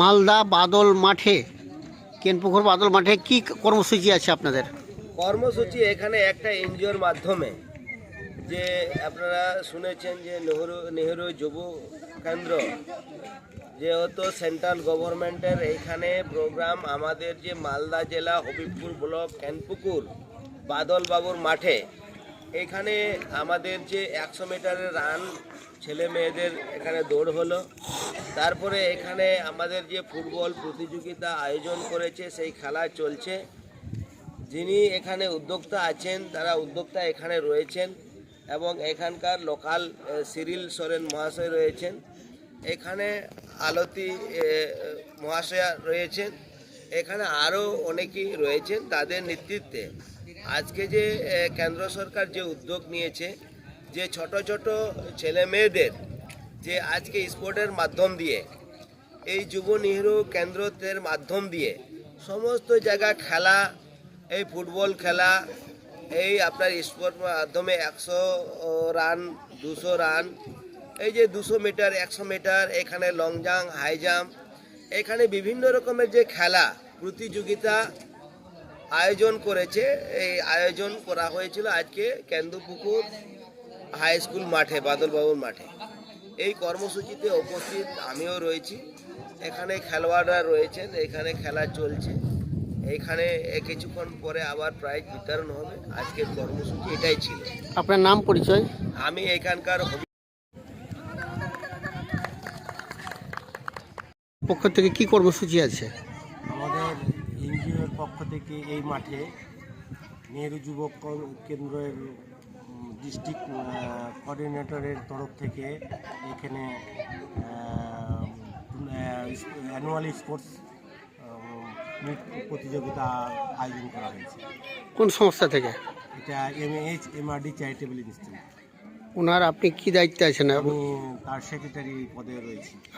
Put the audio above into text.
মালদা বাদল মাঠে, কেনপুকুর বাদল মাঠে কি কর্মসূচি আছে আপনাদের? কর্মসূচি এখানে একটা এনজিওর মাধ্যমে। যে আপনারা শুনেছেন যে নেহরু নেহরু যুব কেন্দ্র যেহেতু সেন্ট্রাল গভর্নমেন্টের এইখানে প্রোগ্রাম আমাদের যে মালদা জেলা হবিবপুর ব্লক, কেনপুকুর, বাদলবাবুর মাঠে এখানে আমাদের যে একশো মিটারের রান ছেলে মেয়েদের এখানে দৌড় হলো। তারপরে এখানে আমাদের যে ফুটবল প্রতিযোগিতা আয়োজন করেছে, সেই খেলা চলছে। যিনি এখানে উদ্যোক্তা আছেন, তারা উদ্যোক্তা এখানে রয়েছেন এবং এখানকার লোকাল সিরিল সোরেন মহাশয় রয়েছেন। এখানে আলতি মহাশয়া রয়েছেন। এখানে আরও অনেকেই রয়েছেন তাদের নেতৃত্বে। আজকে যে কেন্দ্র সরকার যে উদ্যোগ নিয়েছে, যে ছোট ছোট ছেলে মেয়েদের যে আজকে স্পোর্টের মাধ্যম দিয়ে, এই যুব নেহরু কেন্দ্রের মাধ্যম দিয়ে সমস্ত জায়গা খেলা, এই ফুটবল খেলা, এই আপনার স্পোর্ট মাধ্যমে একশো রান, দুশো রান, এই যে দুশো মিটার, একশো মিটার, এখানে লং জাম্প, হাই জাম্প, এখানে বিভিন্ন রকমের যে খেলা, প্রতিযোগিতা আয়োজন করেছে। এই আয়োজন করা হয়েছিল আজকে কেন্দুপুকুর হাই স্কুল মাঠে বাদলবাবুর মাঠে। এই কর্মসূচিতে উপস্থিত আমিও রয়েছি। এখানে খেলোয়াড়রা রয়েছেন এখানে খেলা চলছে। এখানে কিছুক্ষণ পরে আবার প্রাইজ বিতরণ হবে। আজকের কর্মসূচি এটাই ছিল। আপনার নাম পরিচয়? আমি এখানকার পক্ষ থেকে কি কর্মসূচি আছে? এনজিওর পক্ষ থেকে এই মাঠে নেহেরু যুবক কেন্দ্রের ডিস্ট্রিক্ট কোঅর্ডিনেটরের তরফ থেকে এখানে অ্যানুয়াল স্পোর্টস প্রতিযোগিতা আয়োজন করা হয়েছে। কোন সংস্থা থেকে? এটা M A H M R D charitable institute ওনার আপনি কি দায়িত্বে আছেন? আমি তার সেক্রেটারি পদে রয়েছি।